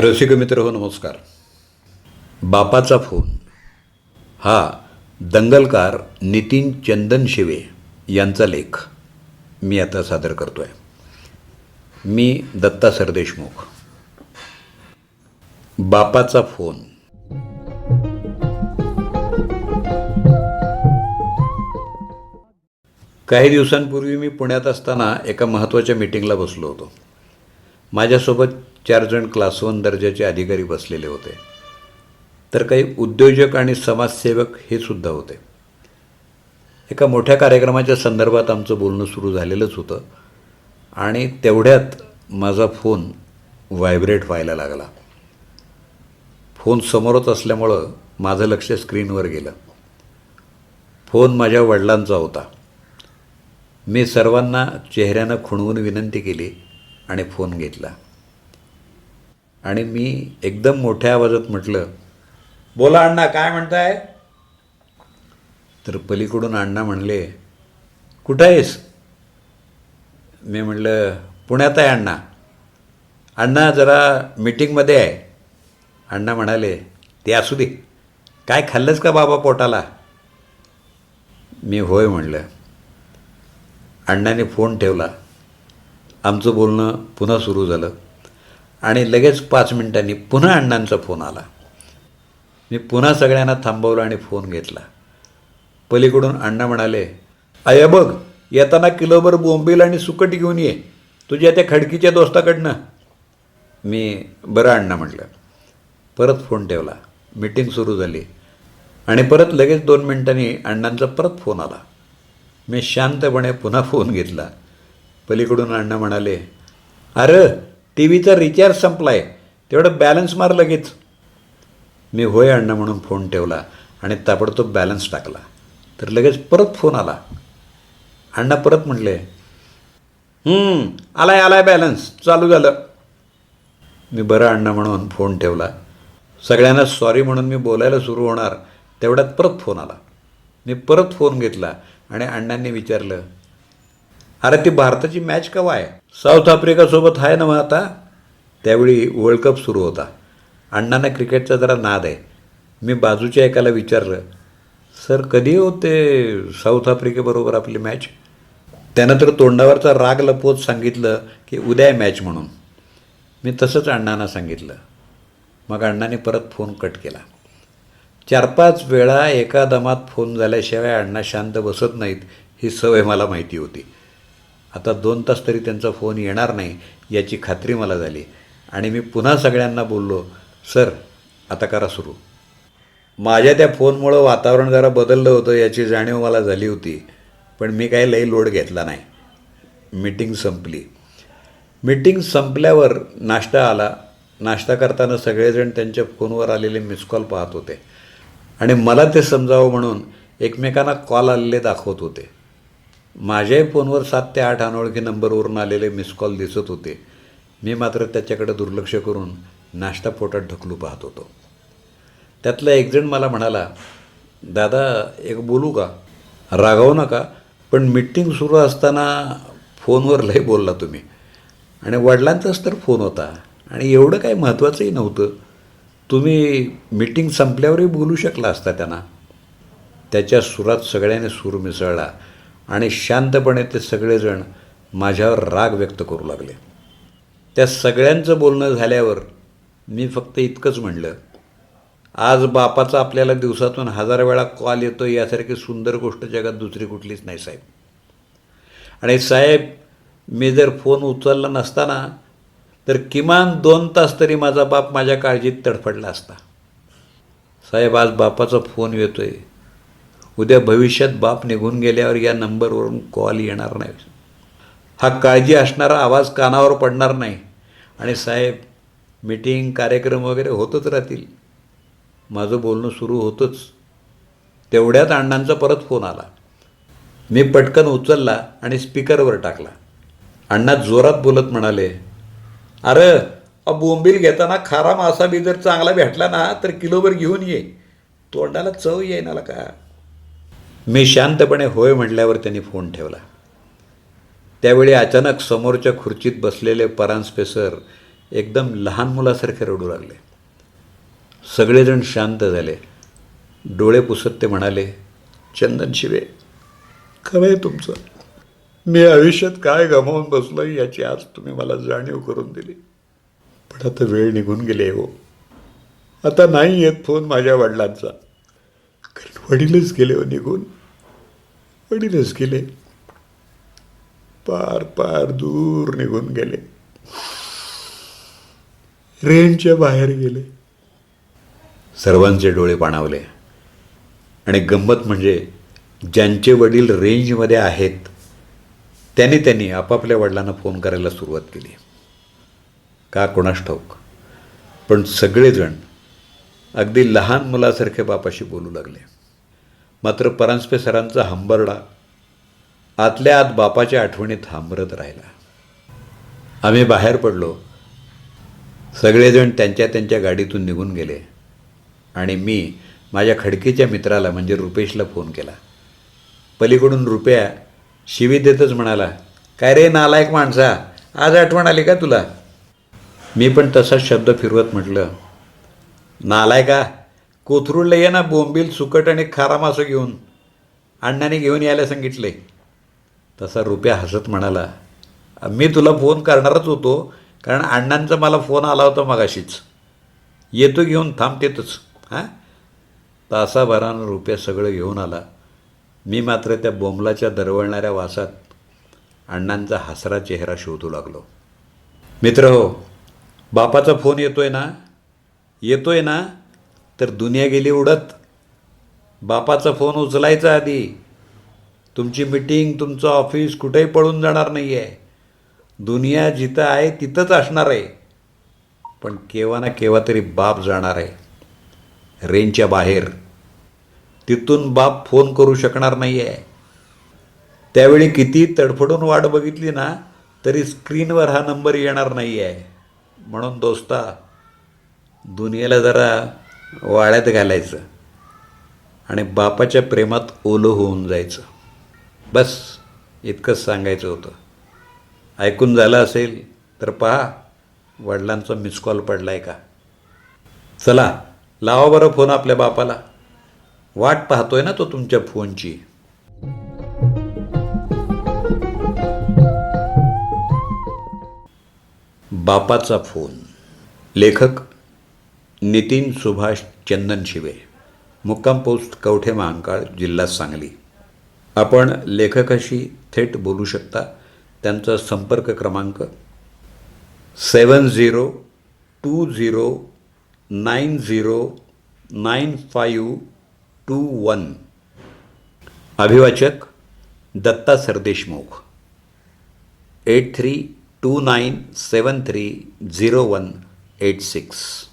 रसिक मित्र हो नमस्कार. बापाचा फोन. हा दंगलकार नितीन चंदन शिवे यांचा लेख मी आता सादर करतो आहे मी दत्ता सरदेशमुख. बापाचा फोन. काही दिवसांपूर्वी मी पुण्यात असताना एका महत्त्वाच्या मीटिंगला बसलो होतो. माझ्यासोबत चार जण क्लास वन दर्जाचे अधिकारी बसलेले होते. तर काही उद्योजक आणि समाजसेवक हे सुद्धा होते. एका मोठ्या कार्यक्रमाच्या संदर्भात आमचं बोलणं सुरू झालेलंच होतं आणि तेवढ्यात माझा फोन व्हायब्रेट व्हायला लागला. फोन समोरच असल्यामुळं माझं लक्ष स्क्रीनवर गेलं. फोन माझ्या वडिलांचा होता. मी सर्वांना चेहऱ्यानं खुणवून विनंती केली आणि फोन घेतला. आणि मी एकदम मोठ्या आवाजात म्हटलं बोला अण्णा काय म्हणताय? तर पलीकडून अण्णा म्हणले कुठं आहेस? मी म्हटलं पुण्यात आहे अण्णा. अण्णा जरा मीटिंगमध्ये आहे. अण्णा म्हणाले ते असू दे. काय खाल्लंच का बाबा पोटाला? मी होय म्हणलं. अण्णाने फोन ठेवला. आमचं बोलणं पुन्हा सुरू झालं. आणि लगेच पाच मिनिटांनी पुन्हा अण्णांचा फोन आला. मी पुन्हा सगळ्यांना थांबवलं आणि फोन घेतला. पलीकडून अण्णा म्हणाले अय बघ येताना किलोभर बोंबील आणि सुकट घेऊन ये. तुझ्या त्या खडकीच्या दोस्ताकडनं. मी बरं अण्णा म्हटलं. परत फोन ठेवला. मीटिंग सुरू झाली. आणि परत लगेच दोन मिनिटांनी अण्णांचा परत फोन आला. मी शांतपणे पुन्हा फोन घेतला. पलीकडून अण्णा म्हणाले अरे टी व्हीचा रिचार्ज संपला आहे तेवढं बॅलन्स मार लगेच. मी होय अण्णा म्हणून फोन ठेवला आणि ताबडतोब बॅलन्स टाकला. तर लगेच परत फोन आला. अण्णा परत म्हटले आलाय आलाय बॅलन्स चालू झालं. मी बरं अण्णा म्हणून फोन ठेवला. सगळ्यांना सॉरी म्हणून मी बोलायला सुरू होणार तेवढ्यात परत फोन आला. मी परत फोन घेतला आणि अण्णांनी विचारलं अरे ती भारताची मॅच केव्हा आहे? साऊथ आफ्रिकासोबत आहे ना मग आता? त्यावेळी वर्ल्ड कप सुरू होता. अण्णांना क्रिकेटचा जरा नाद आहे. मी बाजूच्या एकाला विचारलं सर कधी होते साऊथ आफ्रिकेबरोबर आपली मॅच त्यानं तर तोंडावरचा राग लपवत सांगितलं की उद्या मॅच म्हणून. मी तसंच अण्णांना सांगितलं. मग अण्णाने परत फोन कट केला. चार पाच वेळा एका दमात फोन झाल्याशिवाय अण्णा शांत बसत नाहीत ही सवय मला माहिती होती. आता दोन तास तरी त्यांचा फोन येणार नाही याची खात्री मला झाली. आणि मी पुन्हा सगळ्यांना बोललो सर आता करा सुरू. माझ्या त्या फोनमुळं वातावरण जरा बदललं होतं याची जाणीव मला झाली होती. पण मी काही लई लोड घेतला नाही. मीटिंग संपली. मीटिंग संपल्यावर नाश्ता आला. नाश्ता करताना सगळेजण त्यांच्या फोनवर आलेले मिस कॉल पाहत होते. आणि मला ते समजावं म्हणून एकमेकांना कॉल आलेले दाखवत होते. माझ्याही फोनवर सात ते आठ अनोळखी नंबरवरून आलेले मिस कॉल दिसत होते. मी मात्र त्याच्याकडे दुर्लक्ष करून नाश्ता पोटात ढकलू पाहत होतो. त्यातला एक जण मला म्हणाला दादा एक बोलू का? रागावू नका पण मीटिंग सुरू असताना फोनवर लय बोलला तुम्ही. आणि वडिलांचाच तर फोन होता आणि एवढं काही महत्त्वाचंही नव्हतं. तुम्ही मीटिंग संपल्यावरही बोलू शकला असता त्यांना. त्याच्या सुरात सगळ्याने सूर मिसळला. आणि शांतपणे ते सगळेजण माझ्यावर राग व्यक्त करू लागले. त्या सगळ्यांचं बोलणं झाल्यावर मी फक्त इतकंच म्हणलं आज बापाचा आपल्याला दिवसातून हजार वेळा कॉल येतो यासारखी सुंदर गोष्ट जगात दुसरी कुठलीच नाही साहेब. आणि साहेब मी जर फोन उचलला नसताना तर किमान दोन तास तरी माझा बाप माझ्या काळजीत तडफडला असता. साहेब आज बापाचा फोन येतोय. उद्या भविष्यात बाप निघून गेल्यावर या नंबरवरून कॉल येणार नाही. हा काळजी असणारा आवाज कानावर पडणार नाही. आणि साहेब मीटिंग कार्यक्रम वगैरे होतच राहतील. माझं बोलणं सुरू होतंच. तेवढ्यात अण्णांचा परत फोन आला. मी पटकन उचलला आणि स्पीकरवर टाकला. अण्णा जोरात बोलत म्हणाले अरे बोंबील घेताना खारा मासा बी जर चांगला भेटला ना तर किलोभर घेऊन ये. तोंडाला चव येईनाला का मी शांतपणे होय म्हटल्यावर त्यांनी फोन ठेवला. त्यावेळी अचानक समोरच्या खुर्चीत बसलेले परांजपे सर एकदम लहान मुलासारखे रडू लागले. सगळेजण शांत झाले. डोळे पुसत ते म्हणाले चंदन शिवे खरं आहे तुमचं. मी आयुष्यात काय गमावून बसलो याची आज तुम्ही मला जाणीव करून दिली. पण आता वेळ निघून गेली हो. आता नाही येत फोन माझ्या वडिलांचा. कारण वडीलच गेले हो निघून. वडीलच गेले. पार पार दूर निघून गेले. रेंजच्या बाहेर गेले. सर्वांचे डोळे पाणावले. आणि गंमत म्हणजे ज्यांचे वडील रेंजमध्ये आहेत त्यांनी त्यांनी आपापल्या वडिलांना फोन करायला सुरुवात केली. का कोणास ठाऊक? पण सगळेजण अगदी लहान मुलासारखे बापाशी बोलू लागले. मात्र परांजपे सरांचा हंबरडा आतल्या आत बापाच्या आठवणीत हांबरत राहिला. आम्ही बाहेर पडलो. सगळेजण त्यांच्या त्यांच्या गाडीतून निघून गेले. आणि मी माझ्या खडकीच्या मित्राला म्हणजे रुपेशला फोन केला. पलीकडून रुपया शिवी देतच म्हणाला काय रे नालायक माणसा आज आठवण आली का तुला? मी पण तसाच शब्द फिरवत म्हटलं नालायका कोथरूडला ये ना बोंबील सुकट आणि खारा मासं घेऊन. अण्णाने घेऊन यायला सांगितले. तसा रुपया हसत म्हणाला मी तुला फोन करणारच होतो कारण अण्णांचा मला फोन आला होता मगाशीच. येतो घेऊन थांबतेतच हां? तासाभरानं रुपया सगळं घेऊन आला. मी मात्र त्या बोंबलाच्या दरवळणाऱ्या वासात अण्णांचा हसरा चेहरा शोधू लागलो. मित्र हो बापाचा फोन येतोय ना? येतोय ना? तर दुनिया गेली उडत. बापाचा फोन उचलायचा आधी. तुमची मिटिंग तुमचं ऑफिस कुठेही पळून जाणार नाही आहे दुनिया जिथं आहे तिथंच असणार आहे. पण केव्हा ना केव्हा तरी बाप जाणार आहे. रेंजच्या बाहेर. तिथून बाप फोन करू शकणार नाही आहे त्यावेळी किती तडफडून वाट बघितली ना तरी स्क्रीनवर हा नंबर येणार नाही आहे म्हणून दोस्ता दुनियेला जरा वाळ्यात घालायचं आणि बापाच्या प्रेमात ओलं होऊन जायचं. बस इतकंच सांगायचं होतं. ऐकून झालं असेल तर पहा वडिलांचा मिस कॉल पडला आहे का? चला लावा बरं फोन आपल्या बापाला. वाट पाहतोय ना तो तुमच्या फोनची बापाचा फोन लेखक नितीन सुभाष चंदन शिवे. मुक्काम पोस्ट कवठे महांकाळ जिल्हा सांगली. आपण लेखकाशी थेट बोलू शकता. त्यांचा संपर्क क्रमांक seven zero two zero nine zero nine five two one. अभिवाचक Datta Sardeshmukh. Eight three two nine seven three zero one eight six.